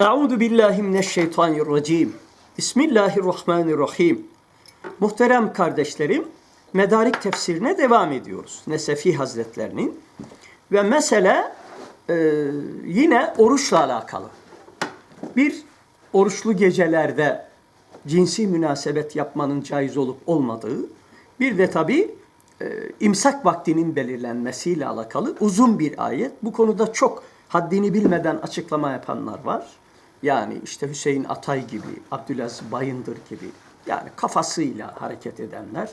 Euzu billahi mineşşeytanirracim. Bismillahirrahmanirrahim. Muhterem kardeşlerim, Medarik tefsirine devam ediyoruz. Nesefi Hazretlerinin. Ve mesele e, yine oruçla alakalı. Bir, oruçlu gecelerde cinsi münasebet yapmanın caiz olup olmadığı, bir de tabii e, imsak vaktinin belirlenmesiyle alakalı uzun bir ayet. Bu konuda çok haddini bilmeden açıklama yapanlar var. Yani işte Hüseyin Atay gibi, Abdülaziz Bayındır gibi yani kafasıyla hareket edenler,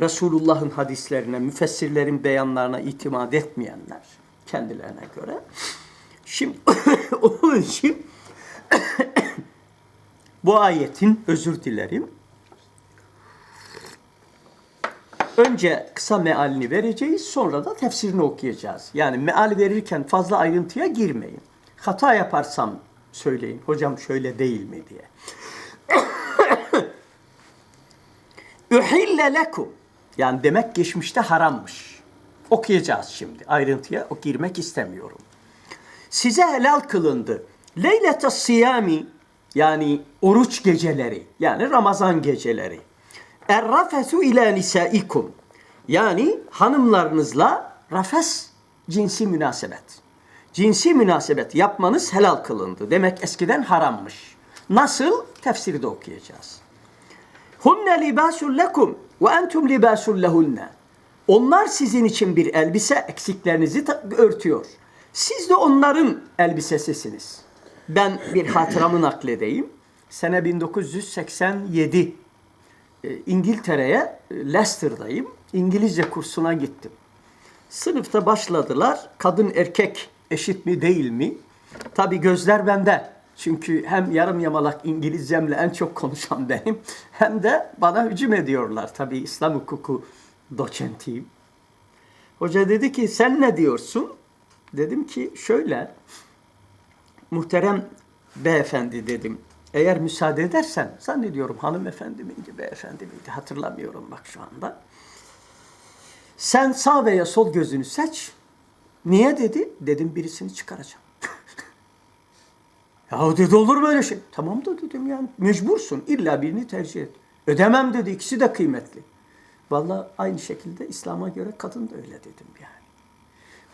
Resulullah'ın hadislerine, müfessirlerin beyanlarına itimat etmeyenler kendilerine göre. Şimdi onun için bu ayetin özür dilerim. Önce kısa mealini vereceğiz, sonra da tefsirini okuyacağız. Yani meal verirken fazla ayrıntıya girmeyin. Hata yaparsam söyleyin, hocam şöyle değil mi diye. Ühille lekum. Yani demek geçmişte harammış. Okuyacağız şimdi. Ayrıntıya o girmek istemiyorum. Size helal kılındı. Leylete siyami yani oruç geceleri yani Ramazan geceleri. Errafesu ila nisaikum. Yani hanımlarınızla rafes cinsi münasebet. Cinsi münasebet yapmanız helal kılındı. Demek eskiden harammış. Nasıl? Tefsiri de okuyacağız. Hunne libasul lekum ve entum libasul lehunne. Onlar sizin için bir elbise, eksiklerinizi örtüyor. Siz de onların elbisesisiniz. Ben bir hatıramı nakledeyim. Sene 1987 e, İngiltere'ye, e, Leicester'dayım. İngilizce kursuna gittim. Sınıfta başladılar. Kadın erkek eşit mi değil mi? Tabi gözler bende. Çünkü hem yarım yamalak İngilizcemle en çok konuşan benim hem de bana hücum ediyorlar. Tabi İslam hukuku doçentiyim. Hoca dedi ki sen ne diyorsun? Dedim ki şöyle muhterem beyefendi dedim. Eğer müsaade edersen zannediyorum hanımefendi miydi beyefendi miydi hatırlamıyorum bak şu anda. Sen sağ veya sol gözünü seç. Niye dedi? Dedim birisini çıkaracağım. Ya dedi olur mu öyle şey? Tamam da dedim yani mecbursun illa birini tercih et. Ödemem dedi ikisi de kıymetli. Vallahi aynı şekilde İslam'a göre kadın da öyle dedim yani.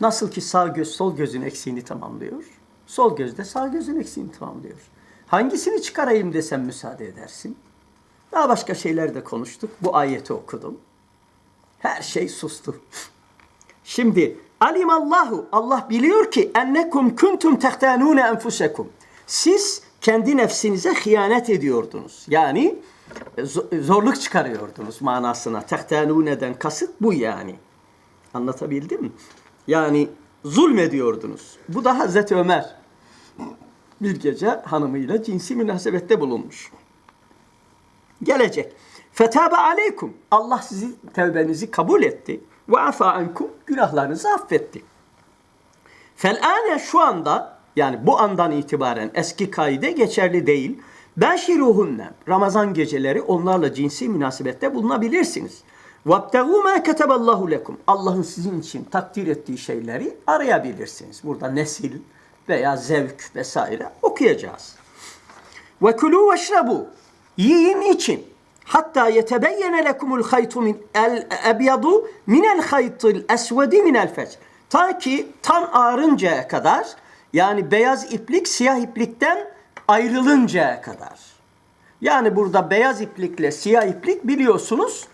Nasıl ki sağ göz sol gözün eksiğini tamamlıyor. Sol göz de sağ gözün eksiğini tamamlıyor. Hangisini çıkarayım desem müsaade edersin. Daha başka şeyler de konuştuk. Bu ayeti okudum. Her şey sustu. Şimdi alimallahu Allah biliyor ki ennekum kuntum tehtanune enfusekum. Siz kendi nefsinize hıyanet ediyordunuz. Yani zorluk çıkarıyordunuz manasına. Tehtanune'den kasıt bu yani. Anlatabildim mi? Yani zulmediyordunuz. Bu da Hazreti Ömer bir gece hanımıyla cinsi münasebette bulunmuş. Gelecek. Fetabe aleykum. Allah sizi tevbenizi kabul etti. Ve afa ankum. Günahlarınızı affetti. Fel'ane şu anda yani bu andan itibaren eski kaide geçerli değil. Beşiruhunne. Ramazan geceleri onlarla cinsi münasebette bulunabilirsiniz. وَابْتَغُوا مَا كَتَبَ اللّٰهُ لَكُمْ Allah'ın sizin için takdir ettiği şeyleri arayabilirsiniz. Burada nesil veya zevk vesaire okuyacağız. وَكُلُوا وَاشْرَبُوا Yiyin için. Hatta yetebeyyene lekumul haytu min el ebyadu minel haytil esvedi minel fecr. Ta ki tam ağrıncaya kadar yani beyaz iplik siyah iplikten ayrılıncaya kadar. Yani burada beyaz iplikle siyah iplik biliyorsunuz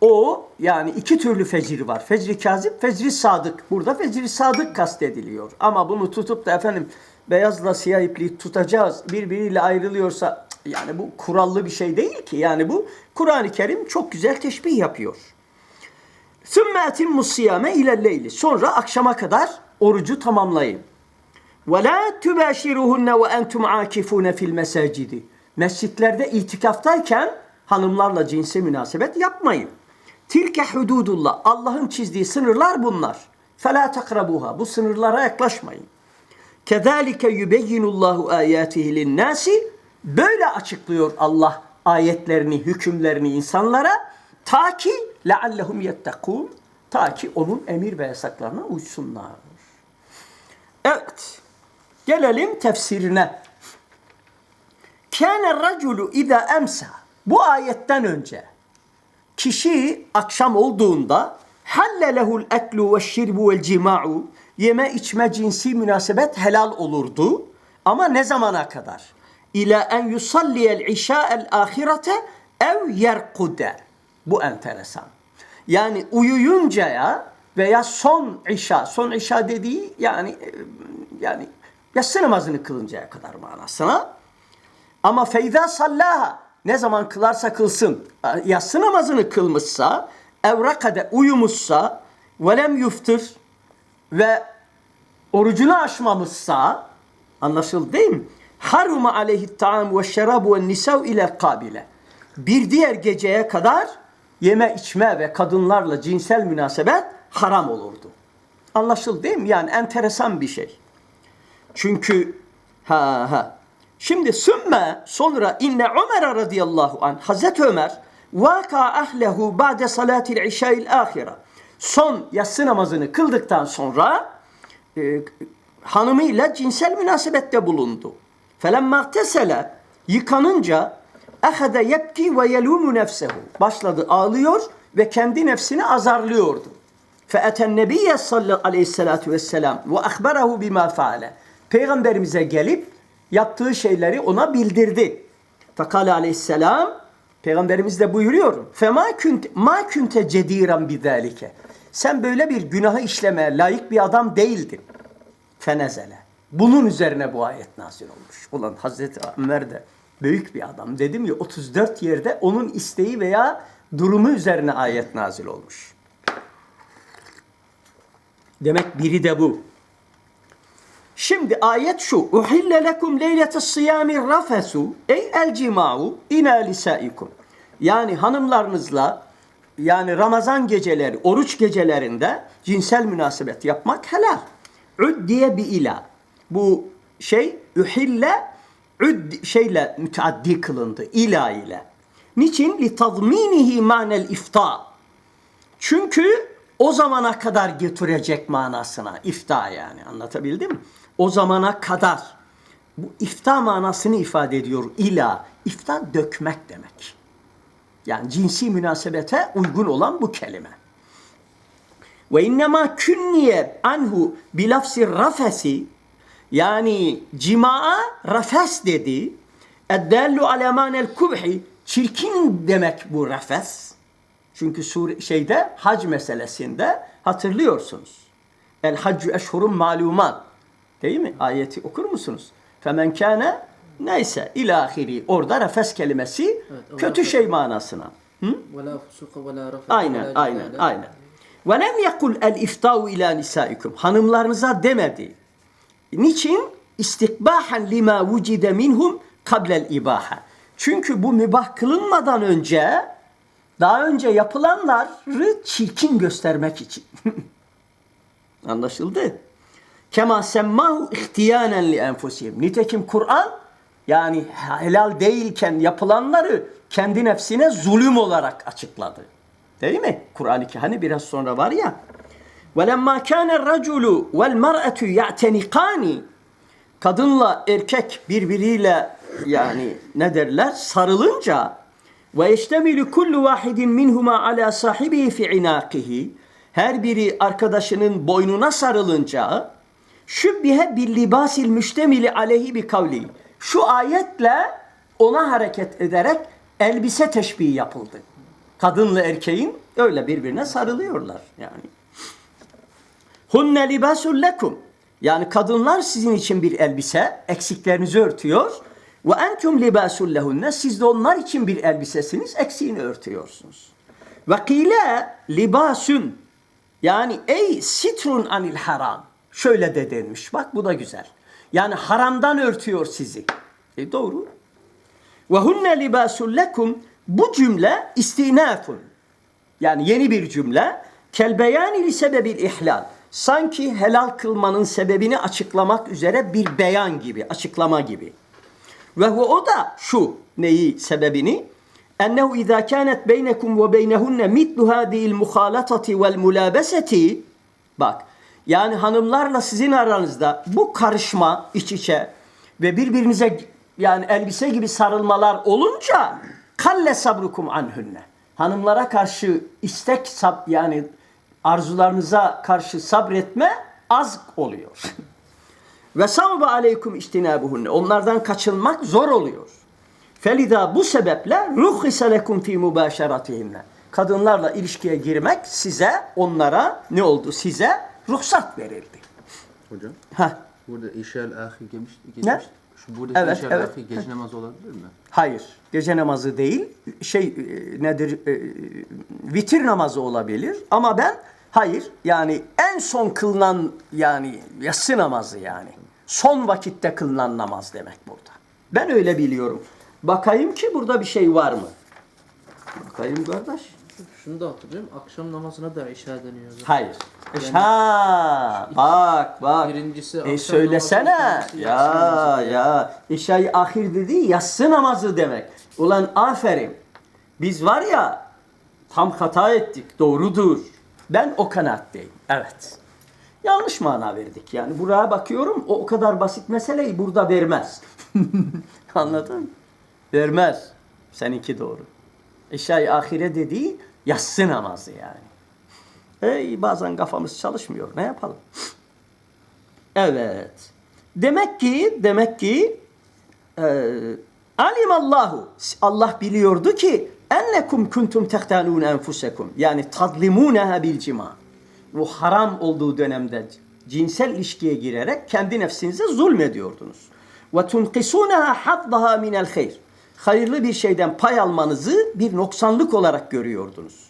o yani iki türlü fecir var. Fecri kazip, fecri sadık. Burada fecri sadık kastediliyor. Ama bunu tutup da efendim beyazla siyah ipliği tutacağız birbiriyle ayrılıyorsa yani bu kurallı bir şey değil ki. Yani bu Kur'an-ı Kerim çok güzel teşbih yapıyor. Sümme etimmu siyame ilelleyli. Sonra akşama kadar orucu tamamlayın. Ve la tübeşiruhunne ve entum akifune fil. Mescitlerde itikaftayken hanımlarla cinsi münasebet yapmayın. Tilke hududullah. Allah'ın çizdiği sınırlar bunlar. Fela takrabuha. Bu sınırlara yaklaşmayın. Kedalike yubeyyinullahu ayatihi linnasi böyle açıklıyor Allah ayetlerini, hükümlerini insanlara ta ki leallehum yettekûn ta ki onun emir ve yasaklarına uysunlar. Evet. Gelelim tefsirine. kâne raculu idâ emsa. Bu ayetten önce kişi akşam olduğunda halle lehul eklu ve şirbu vel cima'u yeme içme cinsi münasebet helal olurdu. Ama ne zamana kadar? İlâ en yusalliyel işâ'el ahirete ev yerkude. Bu enteresan. Yani uyuyuncaya veya son işa, son işa dediği yani e, yani yatsı namazını kılıncaya kadar manasına. Ama feyza sallaha ne zaman kılarsa kılsın yatsı namazını kılmışsa evrakade uyumuşsa velem yuftur ve orucunu aşmamışsa anlaşıldı değil mi? Haruma aleyhi ta'am ve şerabu ve nisav ile kabile. Bir diğer geceye kadar yeme içme ve kadınlarla cinsel münasebet haram olurdu. Anlaşıldı değil mi? Yani enteresan bir şey. Çünkü ha ha. Şimdi sümme sonra inne Ömer radıyallahu an Hazreti Ömer vaka ahlehu ba'de salatil işail ahire. Son yatsı namazını kıldıktan sonra e, hanımıyla cinsel münasebette bulundu. Felemma tesele yıkanınca ehade yebki ve yelumu nefsehu. Başladı ağlıyor ve kendi nefsini azarlıyordu. Fe'eten nebiyye sallallahu aleyhissalatu vesselam ve ahberahu bima. Peygamberimize gelip yaptığı şeyleri ona bildirdi. Fakale aleyhisselam Peygamberimiz de buyuruyor. Fema kunte ma kunte cediran bizalike. Sen böyle bir günahı işlemeye layık bir adam değildin. Fenezele. Bunun üzerine bu ayet nazil olmuş. Ulan Hazreti Ömer de büyük bir adam. Dedim ya 34 yerde onun isteği veya durumu üzerine ayet nazil olmuş. Demek biri de bu. Şimdi ayet şu. Uhille lekum leyletes siyami rafesu ey el cima'u ina lisaikum. Yani hanımlarınızla yani Ramazan geceleri, oruç gecelerinde cinsel münasebet yapmak helal. Ud diye bir ila. Bu şey uhille ud şeyle müteaddi kılındı. ila ile. Niçin? Li tazminihi manel ifta. Çünkü o zamana kadar götürecek manasına ifta yani anlatabildim mi? O zamana kadar. Bu ifta manasını ifade ediyor. İla. İfta dökmek demek. Yani cinsi münasebete uygun olan bu kelime. Ve innema künniye anhu bilafsi rafesi yani cimaa refes dedi. Eddellu ala manel kubhi çirkin demek bu refes. Çünkü sur şeyde hac meselesinde hatırlıyorsunuz. El haccu eşhurun malumat. Değil mi? Ayeti okur musunuz? Femen kâne neyse ilahiri. Orada refes kelimesi kötü şey manasına. Hı? Aynen, aynen, aynen. Ve lem yekul el iftau ila nisaikum. Hanımlarınıza demedi. Niçin? İstikbahen lima vucide minhum kablel ibaha. Çünkü bu mübah kılınmadan önce daha önce yapılanları çirkin göstermek için. Anlaşıldı? Kema semmahu ihtiyanen li enfusihim. Nitekim Kur'an yani helal değilken yapılanları kendi nefsine zulüm olarak açıkladı. Değil mi? Kur'an-ı hani biraz sonra var ya. وَلَمَّا كَانَ الرَّجُلُ وَالْمَرْأَةُ يَعْتَنِقَانِ Kadınla erkek birbiriyle yani ne derler sarılınca ve yeştemilu kullu vahidin minhuma ala sahibihi fi inaqihi her biri arkadaşının boynuna sarılınca şübbihe bil libasil müştemili aleyhi bi kavli şu ayetle ona hareket ederek elbise teşbihi yapıldı. Kadınla erkeğin öyle birbirine sarılıyorlar yani. Hunne libasul lekum. Yani kadınlar sizin için bir elbise, eksiklerinizi örtüyor. Ve entum libasul lehunne. Siz de onlar için bir elbisesiniz, eksiğini örtüyorsunuz. Ve kile libasun. Yani ey sitrun anil haram. Şöyle de denmiş. Bak bu da güzel. Yani haramdan örtüyor sizi. E doğru. Ve hunne libasul lekum. Bu cümle istinafun. Yani yeni bir cümle. Kel beyani li sebebil ihlal. Sanki helal kılmanın sebebini açıklamak üzere bir beyan gibi, açıklama gibi. Ve o da şu neyi sebebini? Ennehu izâ kânet beynekum ve beynehunne mitlu hâdihil muhâlatati vel mulâbeseti Bak yani hanımlarla sizin aranızda bu karışma iç içe ve birbirinize yani elbise gibi sarılmalar olunca kalle sabrukum anhunne. Hanımlara karşı istek sab yani arzularınıza karşı sabretme az oluyor. Ve savbe aleykum istinabuhunne. Onlardan kaçınmak zor oluyor. Felida bu sebeple ruhhise lekum fi mübaşeratihinne. Kadınlarla ilişkiye girmek size, onlara ne oldu? Size ruhsat verildi. Hocam Heh. burada işel ahi geçmiş. Ne? Şu buradaki Evet, işel evet. ahi gece namazı olabilir mi? Hayır. Gece namazı değil. Şey e, nedir? e, vitir namazı olabilir. Ama ben hayır. Yani en son kılınan yani yatsı namazı yani. Son vakitte kılınan namaz demek burada. Ben öyle biliyorum. Bakayım ki burada bir şey var mı? Bakayım kardeş. Şunu da hatırlıyorum. Akşam namazına da işa deniyor. zaten. Hayır. Ha, bak bak. Birincisi E söylesene. namazı, Ya namazı. ya. İşay ahir dedi yatsı namazı demek. Ulan aferin. Biz var ya tam hata ettik. Doğrudur. Ben o kanaatteyim. Evet. Yanlış mana verdik. Yani buraya bakıyorum o, o kadar basit meseleyi burada vermez. Anladın? mı? Vermez. Seninki doğru. İşay ahire dediği yatsı namazı yani. Ey bazen kafamız çalışmıyor. Ne yapalım? Evet. Demek ki demek ki e, alimallahu Allah biliyordu ki ennekum kuntum tehtanun enfusekum yani tadlimunaha bil cima. Bu haram olduğu dönemde cinsel ilişkiye girerek kendi nefsinize zulmediyordunuz. Ve tunkisunaha haddaha minel hayr. Hayırlı bir şeyden pay almanızı bir noksanlık olarak görüyordunuz.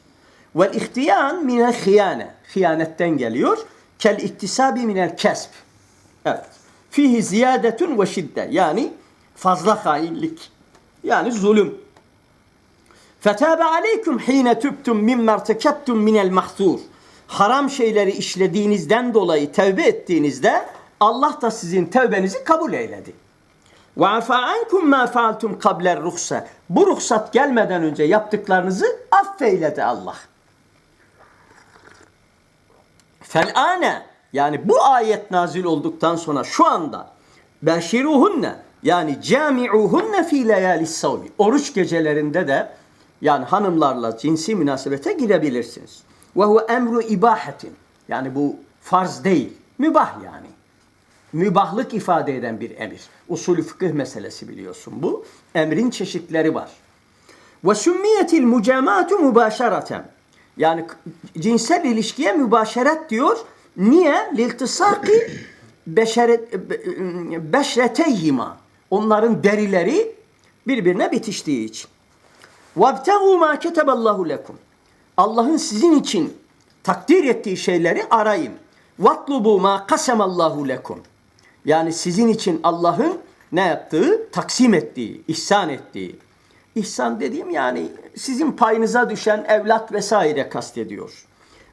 Vel ihtiyan minel hıyane. Hıyanetten geliyor. Kel iktisabi minel kesb. Evet. Fihi ziyadetun ve şidde. Yani fazla hainlik. Yani zulüm. Fetabe aleykum hine tübtüm mimma ertekebtum minel mahzur. Haram şeyleri işlediğinizden dolayı tevbe ettiğinizde Allah da sizin tevbenizi kabul eyledi. Ve afa ankum ma faaltum kabler ruhsa. Bu ruhsat gelmeden önce yaptıklarınızı affeyledi Allah. Fel'ane yani bu ayet nazil olduktan sonra şu anda beşiruhunne yani cami'uhunne fi leyalis savmi. Oruç gecelerinde de yani hanımlarla cinsi münasebete girebilirsiniz. Ve hu emru ibahetin. Yani bu farz değil. Mübah yani. Mübahlık ifade eden bir emir. Usulü fıkıh meselesi biliyorsun bu. Emrin çeşitleri var. Ve sümmiyetil mucamatu mübaşereten. Yani cinsel ilişkiye mübaşeret diyor. Niye? Liltisaki beşreteyhima. Onların derileri birbirine bitiştiği için. وَابْتَغُوا مَا كَتَبَ اللّٰهُ لَكُمْ Allah'ın sizin için takdir ettiği şeyleri arayın. وَاطْلُبُوا مَا قَسَمَ اللّٰهُ لَكُمْ Yani sizin için Allah'ın ne yaptığı? Taksim ettiği, ihsan ettiği. İhsan dediğim yani sizin payınıza düşen evlat vesaire kastediyor.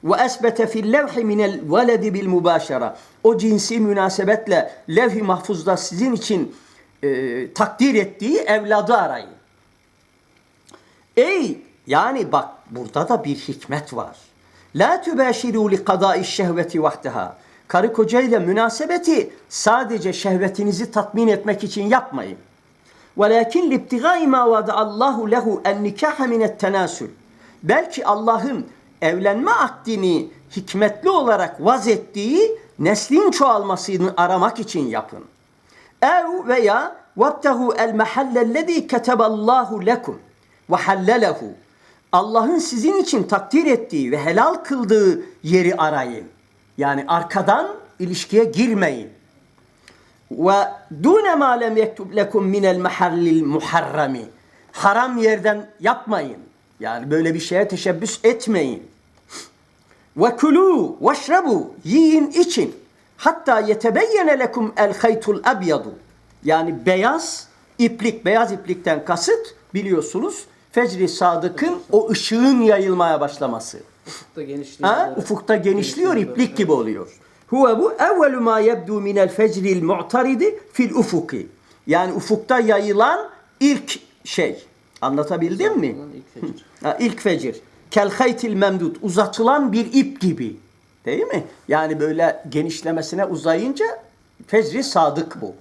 Ve esbete fil levhi minel veledi bil mübaşara. O cinsi münasebetle levh-i mahfuzda sizin için e, takdir ettiği evladı arayın. Ey yani bak burada da bir hikmet var. La tübeşiru li kadai şehveti vahdeha. Karı kocayla münasebeti sadece şehvetinizi tatmin etmek için yapmayın. Velakin libtigai ma vada'allahu lehu en nikaha minet tenasül. Belki Allah'ın evlenme akdini hikmetli olarak vaz ettiği neslin çoğalmasını aramak için yapın. Ev veya وَابْتَغُوا الْمَحَلَّ الَّذ۪ي كَتَبَ اللّٰهُ لَكُمْ ve hallelehu. Allah'ın sizin için takdir ettiği ve helal kıldığı yeri arayın. Yani arkadan ilişkiye girmeyin. Ve dune ma lem yektub lekum minel mahallil muharrami. Haram yerden yapmayın. Yani böyle bir şeye teşebbüs etmeyin. Ve kulu veşrebu yiyin için. Hatta yetebeyyene lekum el haytul ebyadu. Yani beyaz iplik, beyaz iplikten kasıt biliyorsunuz Fecri Sadık'ın o ışığın yayılmaya başlaması. Ufukta genişliyor. Ha? Ufukta genişliyor, iplik gibi oluyor. Huve bu evvelu ma yebdu minel fecril mu'taridi fil ufuki. Yani ufukta yayılan ilk şey. Anlatabildim mi? İlk fecir. Ha, ilk fecir. Kel haytil memdud. Uzatılan bir ip gibi. Değil mi? Yani böyle genişlemesine uzayınca fecri sadık bu.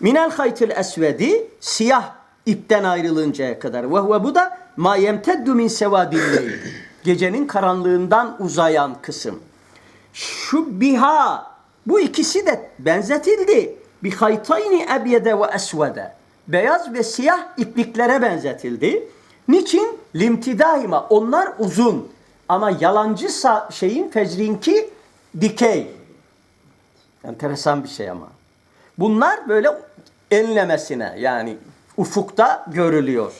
Minel haytil esvedi siyah ipten ayrılıncaya kadar. Ve bu da ma yemteddu min sevadilleyl. Gecenin karanlığından uzayan kısım. Şu biha bu ikisi de benzetildi. Bi haytayni ebyede ve esvede. Beyaz ve siyah ipliklere benzetildi. Niçin? Limtidahima. Onlar uzun. Ama yalancı şeyin fecrinki dikey. Enteresan bir şey ama. Bunlar böyle enlemesine yani ufukta görülüyor.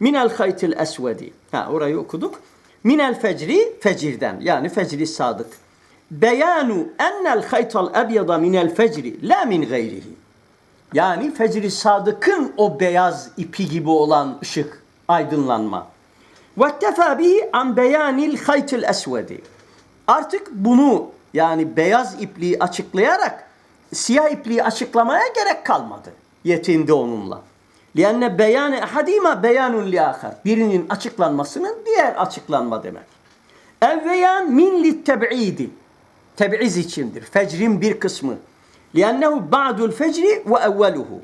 Minel haytil esvedi. Ha orayı okuduk. Minel fecri fecirden yani fecri sadık. Beyanu ennel haytal ebyada minel fecri la min gayrihi. Yani fecri sadıkın o beyaz ipi gibi olan ışık, aydınlanma. Vettefa bihi an beyanil haytil esvedi. Artık bunu yani beyaz ipliği açıklayarak siyah ipliği açıklamaya gerek kalmadı. Yetindi onunla. Lianne beyane ahadima beyanun li ahar. Birinin açıklanmasının diğer açıklanma demek. Evveyan min li teb'idi. Teb'iz içindir. Fecrin bir kısmı. Liannehu ba'dul fecri ve evveluhu.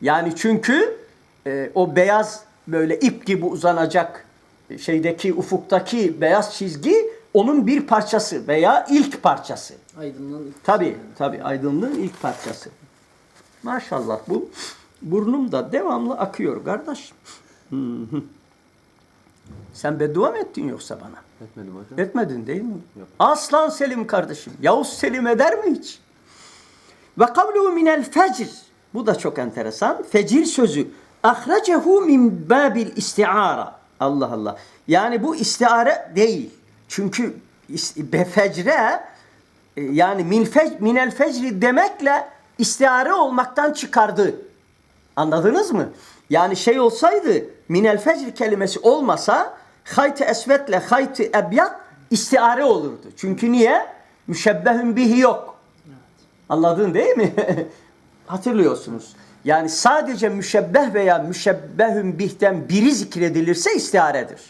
Yani çünkü e, o beyaz böyle ip gibi uzanacak şeydeki ufuktaki beyaz çizgi onun bir parçası veya ilk parçası. Aydınlığın ilk Tabi tabi aydınlığın ilk parçası. Maşallah bu burnum da devamlı akıyor kardeş. Sen beddua mı ettin yoksa bana? Etmedim hocam. Etmedin değil mi? Yok. Aslan Selim kardeşim. Yavuz Selim eder mi hiç? Ve kavluhu minel fecr. Bu da çok enteresan. Fecir sözü. Ahrecehu min babil istiara. Allah Allah. Yani bu istiare değil. Çünkü is- be fecre e, yani min fec, minel fecri demekle istiare olmaktan çıkardı. Anladınız mı? Yani şey olsaydı minel fecr kelimesi olmasa hayti esvetle hayti ebyat istiare olurdu. Çünkü niye? Müşebbehün bihi yok. Anladın değil mi? Hatırlıyorsunuz. Yani sadece müşebbeh veya müşebbehün bihten biri zikredilirse istiaredir.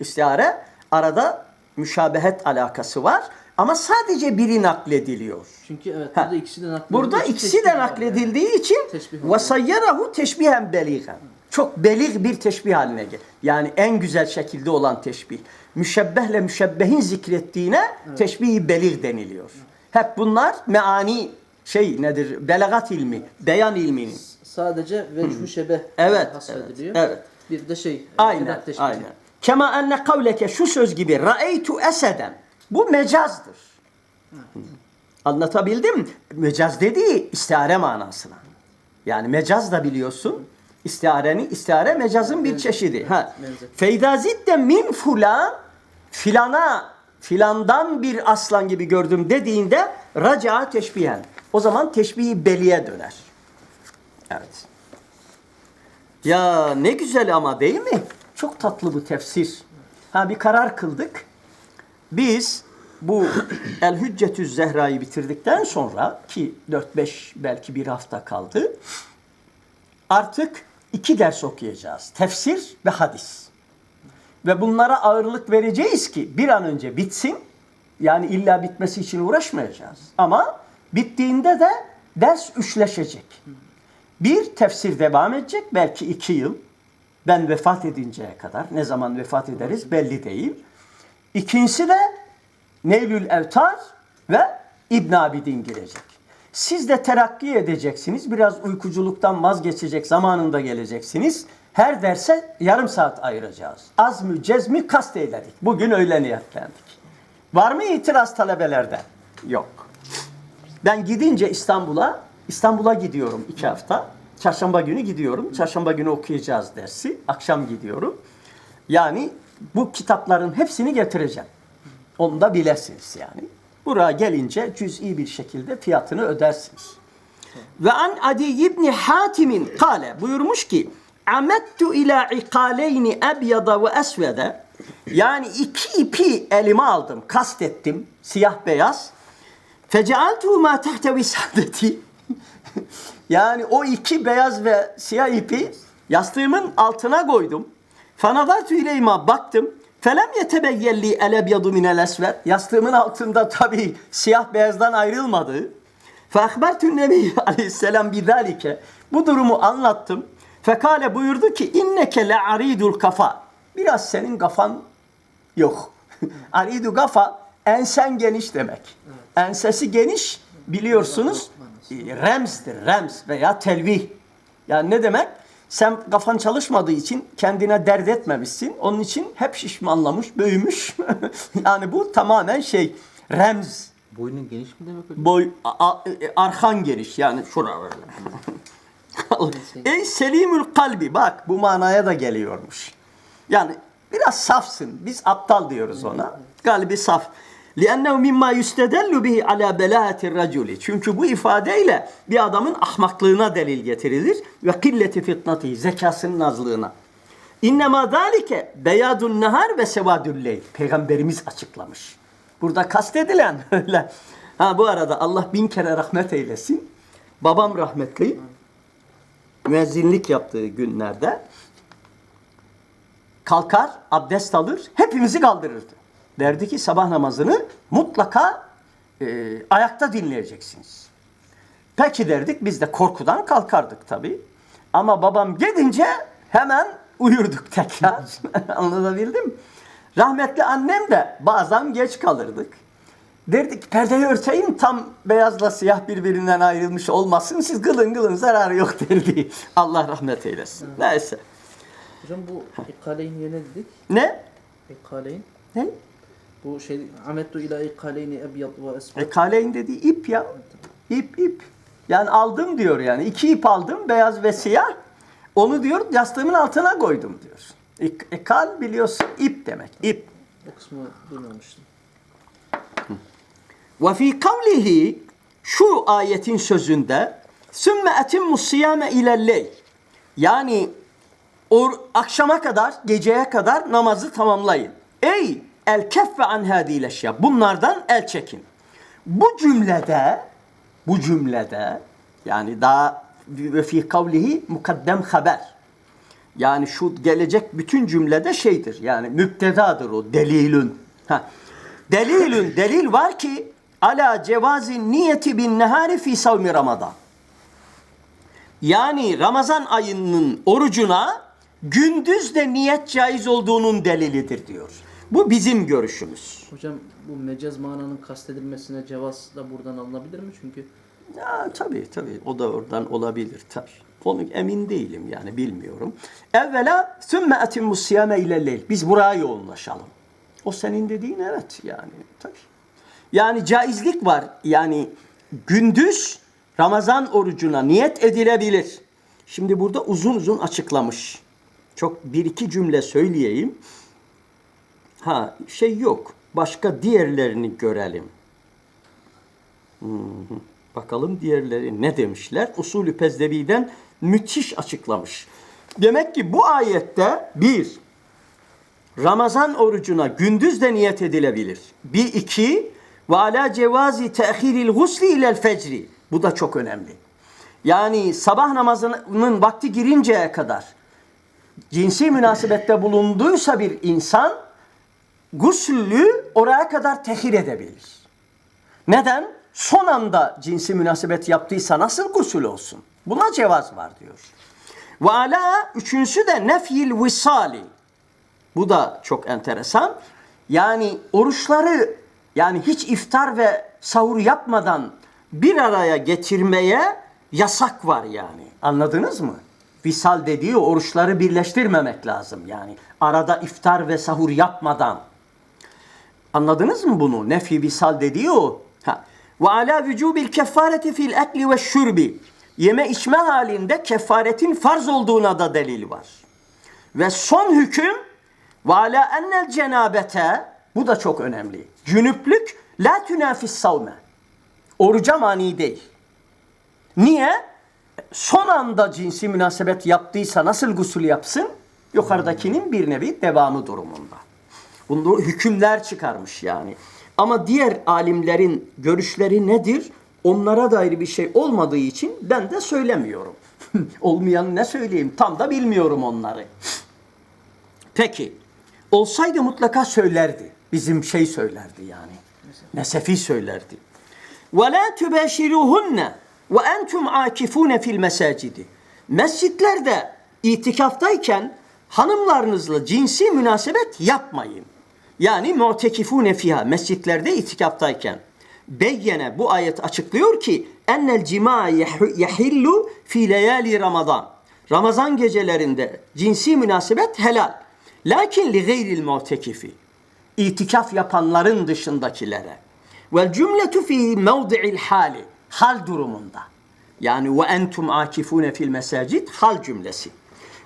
İstiare arada müşabehet alakası var ama sadece biri naklediliyor. Çünkü evet Ha. burada ikisi de nakledildiği Burada için ikisi de nakledildiği için Teşbih ve oluyor. sayyarahu teşbihen beligen. Çok belig bir teşbih haline gel. Yani en güzel şekilde olan teşbih. Müşebbehle müşebbehin zikrettiğine teşbih-i belig deniliyor. Hep bunlar meani şey nedir? Belagat ilmi, beyan ilminin. yani. Sadece vecih-ü şebeh Evet, hasrediliyor. evet, evet. Bir de şey Aynen, aynen. Kema enne kavleke şu söz gibi ra'eytu eseden. Bu mecazdır. Anlatabildim? Mecaz dediği istihare manasına. Yani mecaz da biliyorsun. İstihareni, istihare mecazın bir çeşidi. Ha. Feydazit de min fulan filana filandan bir aslan gibi gördüm dediğinde raca teşbihen. O zaman teşbihi beliye döner. Evet. Ya ne güzel ama değil mi? Çok tatlı bu tefsir. Ha bir karar kıldık. Biz bu El Hüccetü Zehra'yı bitirdikten sonra ki 4-5 belki bir hafta kaldı. Artık iki ders okuyacağız. Tefsir ve hadis. Ve bunlara ağırlık vereceğiz ki bir an önce bitsin. Yani illa bitmesi için uğraşmayacağız. Ama bittiğinde de ders üçleşecek. Bir, tefsir devam edecek. Belki iki yıl. Ben vefat edinceye kadar. Ne zaman vefat ederiz belli değil. İkincisi de Neylül Evtar ve İbn Abidin girecek. Siz de terakki edeceksiniz. Biraz uykuculuktan vazgeçecek zamanında geleceksiniz. Her derse yarım saat ayıracağız. Az mı cezmi kast eyledik. Bugün öyle niyetlendik. Var mı itiraz talebelerden? Yok. Ben gidince İstanbul'a, İstanbul'a gidiyorum iki hafta. Çarşamba günü gidiyorum. Çarşamba günü okuyacağız dersi. Akşam gidiyorum. Yani bu kitapların hepsini getireceğim. Onu da bilesiniz yani. Buraya gelince cüz'i bir şekilde fiyatını ödersiniz. Ve an Adi ibn Hatim'in kale buyurmuş ki Amettu ila ikaleyni ebyada ve esvede yani iki ipi elime aldım, kastettim, siyah beyaz. Fecealtu ma tahte visadeti. yani o iki beyaz ve siyah ipi yastığımın altına koydum. Fanazartu ileyma baktım. Felem yetebeyyelli el ebyadu minel esved. Yastığımın altında tabii siyah beyazdan ayrılmadı. Fehbertün Nebi Aleyhisselam bidalike. Bu durumu anlattım. Fekale buyurdu ki inneke le aridul kafa. Biraz senin kafan yok. Aridu kafa ensen geniş demek. Ensesi geniş biliyorsunuz remstir. Rems veya telvih. Yani ne demek? Sen kafan çalışmadığı için kendine dert etmemişsin. Onun için hep şişmanlamış, büyümüş. yani bu tamamen şey remz. Boynun geniş mi demek hocam? Boy a- a- e, arkan geniş yani şura böyle. Ey selimül kalbi bak bu manaya da geliyormuş. Yani biraz safsın. Biz aptal diyoruz ona. Kalbi saf. لِأَنَّهُ مِمَّا يُسْتَدَلُّ بِهِ عَلَى بَلَاءَةِ الرَّجُلِ Çünkü bu ifadeyle bir adamın ahmaklığına delil getirilir ve killeti fitnati zekasının azlığına. İnnemâ zâlike beyadun nehar ve sevadül leyl. Peygamberimiz açıklamış. Burada kastedilen öyle. Ha bu arada Allah bin kere rahmet eylesin. Babam rahmetli. Müezzinlik yaptığı günlerde kalkar, abdest alır, hepimizi kaldırırdı. Derdi ki sabah namazını mutlaka e, ayakta dinleyeceksiniz. Peki derdik biz de korkudan kalkardık tabii. Ama babam gidince hemen uyurduk tekrar. Anlatabildim? Rahmetli annem de bazen geç kalırdık. Derdik perdeyi örteyim tam beyazla siyah birbirinden ayrılmış olmasın. Siz kılın kılın zararı yok derdi. Allah rahmet eylesin. Neyse. Hocam bu ikaleyn ne dedik? Ne? İkaleyn. Ne? Bu şey amettu ila ikaleyni ebyad ve esfar. Ekaleyn dediği ip ya. İp ip. Yani aldım diyor yani. İki ip aldım beyaz ve siyah. Onu diyor yastığımın altına koydum diyor. İk- Ekal biliyorsun ip demek. İp. O kısmı duymamıştım. Ve fi kavlihi şu ayetin sözünde sümme etimmu siyame ilelley yani or, akşama kadar geceye kadar namazı tamamlayın. Ey el keffe an hadil eşya bunlardan el çekin. Bu cümlede bu cümlede yani daha ve fi kavlihi mukaddem haber. Yani şu gelecek bütün cümlede şeydir. Yani müptedadır o delilün. Ha. Delilün delil var ki ala cevazi niyeti bin nehari fi savmi Ramazan. Yani Ramazan ayının orucuna gündüz de niyet caiz olduğunun delilidir diyor. Bu bizim görüşümüz. Hocam bu mecaz mananın kastedilmesine cevaz da buradan alınabilir mi? Çünkü Ya tabii tabii o da oradan olabilir tabii. Onu emin değilim yani bilmiyorum. Evvela sümme etimmu siyame ilelleyl. Biz buraya yoğunlaşalım. O senin dediğin evet yani tabii. Yani caizlik var. Yani gündüz Ramazan orucuna niyet edilebilir. Şimdi burada uzun uzun açıklamış. Çok bir iki cümle söyleyeyim. Ha şey yok. Başka diğerlerini görelim. Bakalım diğerleri ne demişler? Usulü Pezdevi'den müthiş açıklamış. Demek ki bu ayette bir, Ramazan orucuna gündüz de niyet edilebilir. Bir iki, ve ala cevazi tehiril gusli ilel fecri. Bu da çok önemli. Yani sabah namazının vakti girinceye kadar cinsi münasebette bulunduysa bir insan guslü oraya kadar tehir edebilir. Neden? Son anda cinsi münasebet yaptıysa nasıl gusül olsun? Buna cevaz var diyor. Ve ala üçüncüsü de nefyil visali. Bu da çok enteresan. Yani oruçları yani hiç iftar ve sahur yapmadan bir araya getirmeye yasak var yani. Anladınız mı? Visal dediği oruçları birleştirmemek lazım yani. Arada iftar ve sahur yapmadan. Anladınız mı bunu? Nefi visal dediği o. Ha. Ve ala vücubil kefareti fil ekli ve şurbi. Yeme içme halinde kefaretin farz olduğuna da delil var. Ve son hüküm ve ala ennel cenabete bu da çok önemli. Cünüplük la tünafis savme. Oruca mani değil. Niye? Son anda cinsi münasebet yaptıysa nasıl gusül yapsın? Yukarıdakinin bir nevi devamı durumunda. Bunda hükümler çıkarmış yani. Ama diğer alimlerin görüşleri nedir? Onlara dair bir şey olmadığı için ben de söylemiyorum. Olmayan ne söyleyeyim? Tam da bilmiyorum onları. Peki. Olsaydı mutlaka söylerdi. Bizim şey söylerdi yani. Nesefi söylerdi. Tubashiruhunna ve entum akifun fil mesacidi. Mescitlerde itikaftayken hanımlarınızla cinsi münasebet yapmayın. Yani mu'tekifune fiha mescitlerde itikaftayken. Beyyene bu ayet açıklıyor ki ennel cima yahillu fi leyali ramazan. Ramazan gecelerinde cinsi münasebet helal. Lakin li gayril mu'tekifi. İtikaf yapanların dışındakilere. Vel cümletu fi mevdi'il hali. Hal durumunda. Yani ve entum akifune fil mesacid hal cümlesi.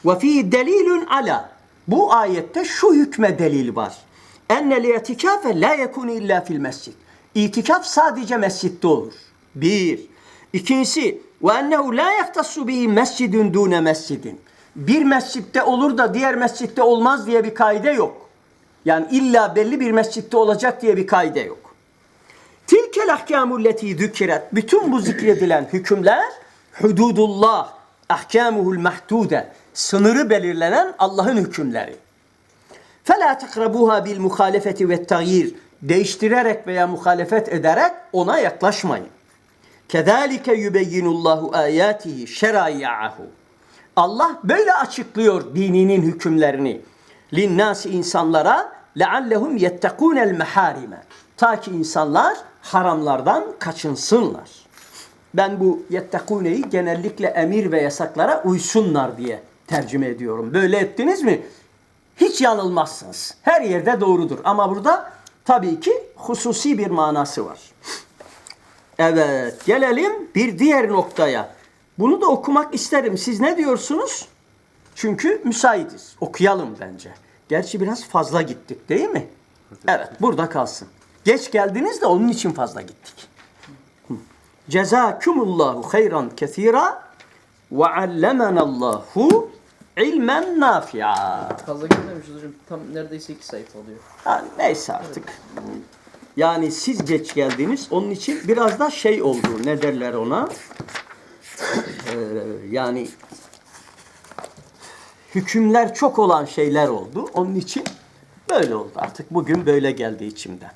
Ve fi delilun ala. Bu ayette şu hükme delil var. Ennel itikafe la yekunu illa fil mescid. İtikaf sadece mescitte olur. Bir. İkincisi ve ennehu la yahtassu bihi mescidun dune mescidin. Bir mescitte olur da diğer mescitte olmaz diye bir kaide yok. Yani illa belli bir mescitte olacak diye bir kaide yok. Tilkel ahkamu leti zükiret. Bütün bu zikredilen hükümler hududullah, ahkamuhul mahdude. Sınırı belirlenen Allah'ın hükümleri. فَلَا تَقْرَبُوهَا بِالْمُخَالَفَةِ وَالتَّغْيِيرِ Değiştirerek veya muhalefet ederek ona yaklaşmayın. كَذَٰلِكَ يُبَيِّنُ اللّٰهُ آيَاتِهِ شَرَائِعَهُ Allah böyle açıklıyor dininin hükümlerini. Linnâsi insanlara leallehum yettekûnel mehârime. Ta ki insanlar haramlardan kaçınsınlar. Ben bu yettekûneyi genellikle emir ve yasaklara uysunlar diye tercüme ediyorum. Böyle ettiniz mi Hiç yanılmazsınız. Her yerde doğrudur. Ama burada tabii ki hususi bir manası var. Evet, gelelim bir diğer noktaya. Bunu da okumak isterim. Siz ne diyorsunuz? Çünkü müsaitiz. Okuyalım bence. Gerçi biraz fazla gittik değil mi? Evet, burada kalsın. Geç geldiniz de onun için fazla gittik. Cezakumullahu hayran kesira ve allemenallahu ilmen nafi'a. Fazla gitmemişiz hocam. Tam neredeyse iki sayfa oluyor. Ha, neyse artık. Yani siz geç geldiniz. Onun için biraz da şey oldu. Ne derler ona? Ee, yani hükümler çok olan şeyler oldu. Onun için böyle oldu. Artık bugün böyle geldi içimden.